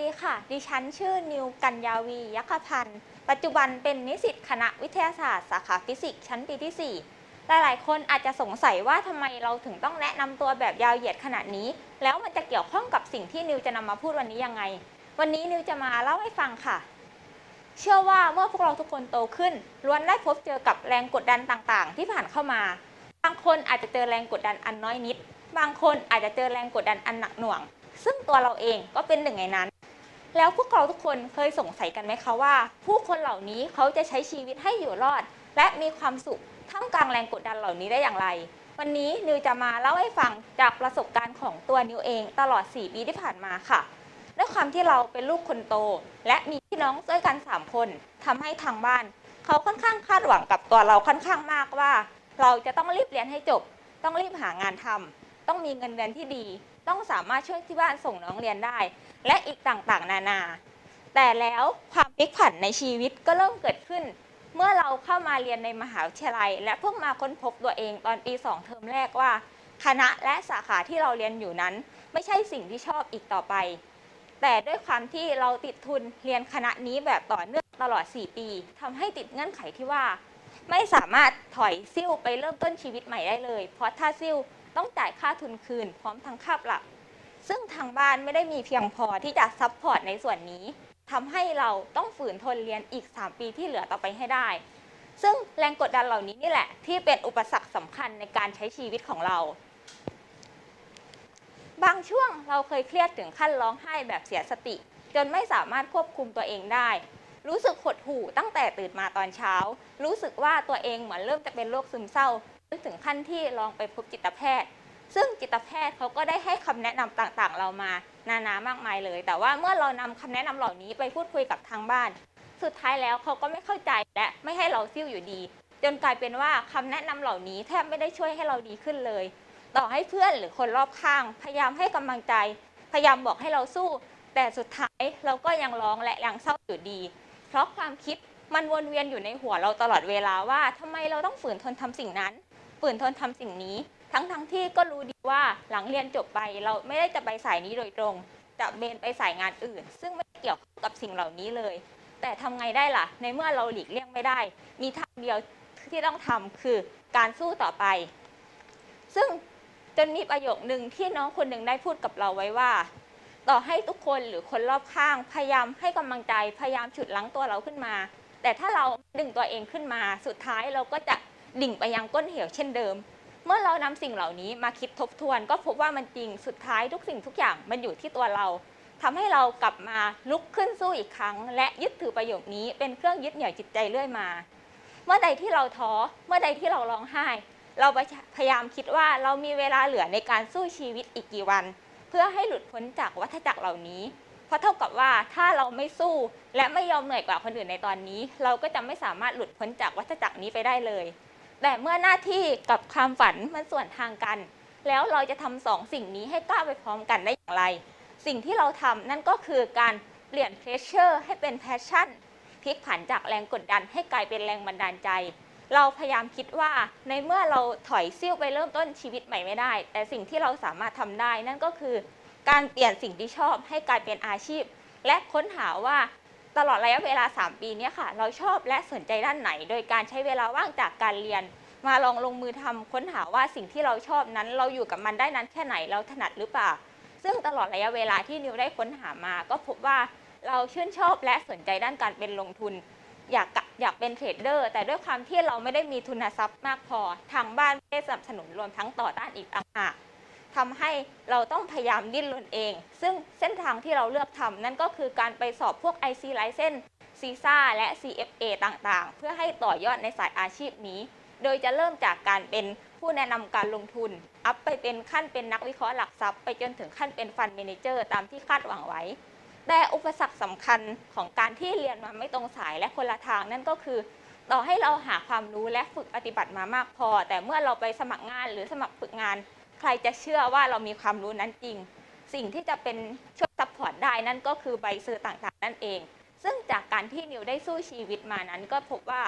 ดีค่ะ ดิฉันชื่อนิวกัญญาวียักพันธ์ ปัจจุบันเป็นนิสิตคณะวิทยาศาสตร์สาขาฟิสิกส์ชั้นปีที่ 4 หลายๆ คนอาจจะสงสัยว่าทำไมเราถึงต้องแนะนำตัวแบบยาวเหยียดขนาดนี้ แล้วมันจะเกี่ยวข้องกับสิ่งที่นิวจะนำมาพูดวันนี้ยังไง วันนี้นิวจะมาเล่าให้ฟังค่ะ เชื่อว่าเมื่อพวกเราทุกคนโตขึ้นล้วนได้พบเจอกับแรงกดดันต่างๆ ที่ผ่านเข้ามา บางคนอาจจะเจอแรงกดดันอันน้อยนิด บางคนอาจจะเจอแรงกดดันอันหนักหน่วงซึ่งตัวเราเองก็เป็นหนึ่งในนั้น แล้วพวกเราทุกคนเคยสงสัยกันไหมคะว่า ผู้คนเหล่านี้เขาจะใช้ชีวิตให้อยู่รอด และมีความสุขท่ามกลางแรงกดดันเหล่านี้ได้อย่างไร วันนี้นิวจะมาเล่าให้ฟังจากประสบการณ์ของตัวนิวเองตลอด 4 ปีที่ผ่านมาค่ะด้วยความที่เราเป็นลูกคนโต และมีพี่น้องด้วยกัน 3 คนทำให้ทางบ้าน เขาค่อนข้างคาดหวังกับตัวเราค่อนข้างมากว่า เราจะต้องรีบเรียนให้จบ ต้องรีบหางานทำต้องมีเงินเดือนที่ดี ต้องสามารถช่วยที่บ้านส่งน้องเรียนได้ และอีกต่างๆ นานา แต่แล้วความพลิกผันในชีวิตก็เริ่มเกิดขึ้น เมื่อเราเข้ามาเรียนในมหาวิทยาลัย และเพิ่งมาค้นพบตัวเองตอนปี 2 เทอมแรกว่า คณะและสาขาที่เราเรียนอยู่นั้น ไม่ใช่สิ่งที่ชอบอีกต่อไป แต่ด้วยความที่เราติดทุนเรียนคณะนี้แบบต่อเนื่องตลอด 4 ปีทำให้ติดเงื่อนไขที่ว่า ไม่สามารถถอยซิ่วไปเริ่มต้นชีวิตใหม่ได้เลย เพราะถ้าซิ่ว ต้องจ่ายค่าทุนคืน พร้อมทั้งค่าปรับ ซึ่งทางบ้านไม่ได้มีเพียงพอที่จะซัพพอร์ตในส่วนนี้ทำให้เราต้องฝืนทนเรียนอีก 3 ปีที่เหลือต่อไปให้ได้ ซึ่งแรงกดดันเหล่านี้นี่แหละ ที่เป็นอุปสรรคสำคัญในการใช้ชีวิตของเรา บางช่วงเราเคยเครียดถึงขั้นร้องไห้แบบเสียสติ จนไม่สามารถควบคุมตัวเองได้ รู้สึกหดหู่ตั้งแต่ตื่นมาตอนเช้า รู้สึกว่าตัวเองเหมือนเริ่มจะเป็นโรคซึมเศร้า ถึงขั้นที่ลองไปพบจิตแพทย์ ซึ่งจิตแพทย์เขาก็ได้ให้คำแนะนำต่างๆ เรามา นานามากมายเลย แต่ว่าเมื่อเรานำคำแนะนำเหล่านี้ไปพูดคุยกับทางบ้าน สุดท้ายแล้วเขาก็ไม่เข้าใจและไม่ให้เราซิ่วอยู่ดี จนกลายเป็นว่าคำแนะนำเหล่านี้แทบไม่ได้ช่วยให้เราดีขึ้นเลย ต่อให้เพื่อนหรือคนรอบข้าง พยายามให้กำลังใจ พยายามบอกให้เราสู้ แต่สุดท้ายเราก็ยังร้องและยังเศร้าอยู่ดี เพราะความคิดมันวนเวียนอยู่ในหัวเราตลอดเวลาว่าทำไมเราต้องฝืนทนทำสิ่งนั้น ฝืนทนทำสิ่งนี้ ทั้งทั้งที่ก็รู้ดีว่าหลังเรียนจบไปเราไม่ได้จะไปสายนี้โดยตรง จะเบนไปสายงานอื่น ซึ่งไม่เกี่ยวกับสิ่งเหล่านี้เลย แต่ทำไงได้ล่ะ ในเมื่อเราหลีกเลี่ยงไม่ได้ มีทางเดียวที่ต้องทำคือการสู้ต่อไป ซึ่งจนมีประโยคหนึ่งที่น้องคนหนึ่งได้พูดกับเราไว้ว่า ต่อให้ทุกคนหรือคนรอบข้าง พยายามให้กำลังใจพยายามฉุดลังตัวเราขึ้นมา แต่ถ้าเราดึงตัวเองขึ้นมา สุดท้ายเราก็จะ ดิ่งไปยังก้นเหวเช่นเดิม เมื่อเรานำสิ่งเหล่านี้มาคิดทบทวน ก็พบว่ามันจริงสุดท้ายทุกสิ่งทุกอย่างมันอยู่ที่ตัวเราทำให้เรากลับมาลุกขึ้นสู้อีกครั้ง และยึดถือประโยคนี้เป็นเครื่องยึดเหนี่ยวจิตใจเรื่อยมา เมื่อใดที่เราท้อเมื่อใดที่เราร้องไห้ เราพยายามคิดว่าเรามีเวลาเหลือในการสู้ชีวิตอีกกี่วัน เพื่อให้หลุดพ้นจากวัฏจักรเหล่านี้เพราะเท่ากับว่าถ้าเราไม่สู้และไม่ยอมเหนื่อยกว่าคนอื่นในตอนนี้ เราก็จะไม่สามารถหลุดพ้นจากวัฏจักรนี้ไปได้เลย แต่เมื่อหน้าที่กับความฝันมันส่วนทางกัน แล้วเราจะทำสองสิ่งนี้ให้ก้าวไปพร้อมกันได้อย่างไร สิ่งที่เราทำนั่นก็คือการเปลี่ยนเพรสเชอร์ให้เป็นแพชชั่นพลิกผันจากแรงกดดันให้กลายเป็นแรงบันดาลใจ เราพยายามคิดว่าในเมื่อเราถอยซิ่วไปเริ่มต้นชีวิตใหม่ไม่ได้ แต่สิ่งที่เราสามารถทำได้นั่นก็คือ การเปลี่ยนสิ่งที่ชอบให้กลายเป็นอาชีพ และค้นหาว่า ตลอดระยะเวลา 3 ปีนี้ค่ะ เราชอบและสนใจด้านไหน โดยการใช้เวลาว่างจากการเรียน มาลองลงมือทำค้นหาว่าสิ่งที่เราชอบนั้น เราอยู่กับมันได้นั้นแค่ไหนเราถนัดหรือเปล่า ซึ่งตลอดระยะเวลาที่นิวได้ค้นหามา ก็พบว่าเราชื่นชอบและสนใจด้านการเป็นลงทุน อยากอยากเป็นเทรดเดอร์ แต่ด้วยความที่เราไม่ได้มีทุนทรัพย์มากพอ ทางบ้านไม่ได้สนับสนุนรวมทั้งต่อต้านอีกต่างหาก ทำให้เราต้องพยายามดิ้นรนเอง ซึ่งเส้นทางที่เราเลือกทำนั่นก็คือการไปสอบพวก IC License ซีซ่าและ CFA ต่างๆ เพื่อให้ต่อยอดในสายอาชีพนี้ โดยจะเริ่มจากการเป็นผู้แนะนำการลงทุน อัพไปเป็นขั้นเป็นนักวิเคราะห์หลักทรัพย์ ไปจนถึงขั้นเป็นฟันเมนเจอร์ตามที่คาดหวังไว้ แต่อุปสรรคสำคัญของการที่เรียนมาไม่ตรงสายและคนละทางนั่นก็คือ ต่อให้เราหาความรู้และฝึกปฏิบัติมามากพอ แต่เมื่อเราไปสมัครงานหรือสมัครฝึกงาน ใครจะเชื่อว่าเรามีความรู้นั้นจริง สิ่งที่จะเป็นช่วยซัพพอร์ตได้นั่นก็คือใบเซอร์ต่างๆ นั่นเอง ซึ่งจากการที่นิวได้สู้ชีวิตมานั้น ก็พบว่า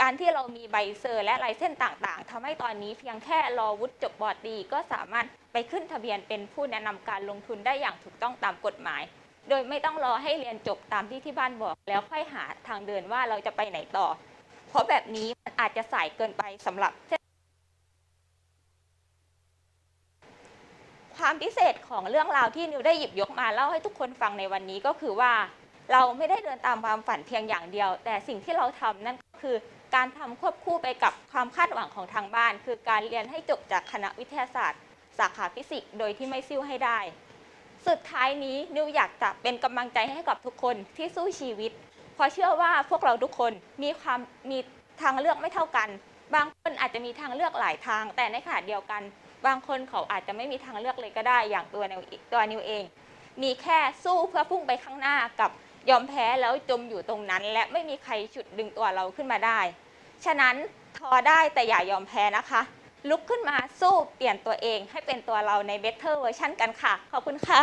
การที่เรามีใบเซอร์และลายเส้นต่างๆทำให้ตอนนี้เพียงแค่รอวุฒิจบบอร์ดดี ก็สามารถไปขึ้นทะเบียนเป็นผู้แนะนำการลงทุนได้อย่างถูกต้องตามกฎหมาย โดยไม่ต้องรอให้เรียนจบตามที่ที่บ้านบอก แล้วค่อยหาทางเดินว่าเราจะไปไหนต่อ เพราะแบบนี้มันอาจจะสายเกินไปสำหรับเส้น ความพิเศษของเรื่องราวที่นิวได้หยิบยกมาเล่าให้ทุกคนฟังในวันนี้ก็คือว่า เราไม่ได้เดินตามความฝันเพียงอย่างเดียว แต่สิ่งที่เราทำนั่นก็คือ การทำควบคู่ไปกับความคาดหวังของทางบ้าน คือการเรียนให้จบจากคณะวิทยาศาสตร์ สาขาฟิสิกส์โดยที่ไม่ซิ่วให้ได้ สุดท้ายนี้นิวอยากจะเป็นกำลังใจให้กับทุกคนที่สู้ชีวิตเพราะเชื่อว่าพวกเราทุกคนมีความมีทางเลือกไม่เท่ากัน บางคนอาจจะมีทางเลือกหลายทาง แต่ในขณะเดียวกัน บางคนเขาอาจจะไม่มีทางเลือกเลยก็ได้อย่างตัวนิวตัวนิวเอง มีแค่สู้เพื่อพุ่งไปข้างหน้ากับยอมแพ้แล้วจมอยู่ตรงนั้น และไม่มีใครฉุดดึงตัวเราขึ้นมาได้ ฉะนั้นท้อได้แต่อย่ายอมแพ้นะคะ ลุกขึ้นมาสู้เปลี่ยนตัวเองให้เป็นตัวเราใน Better Version กันค่ะ ขอบคุณค่ะ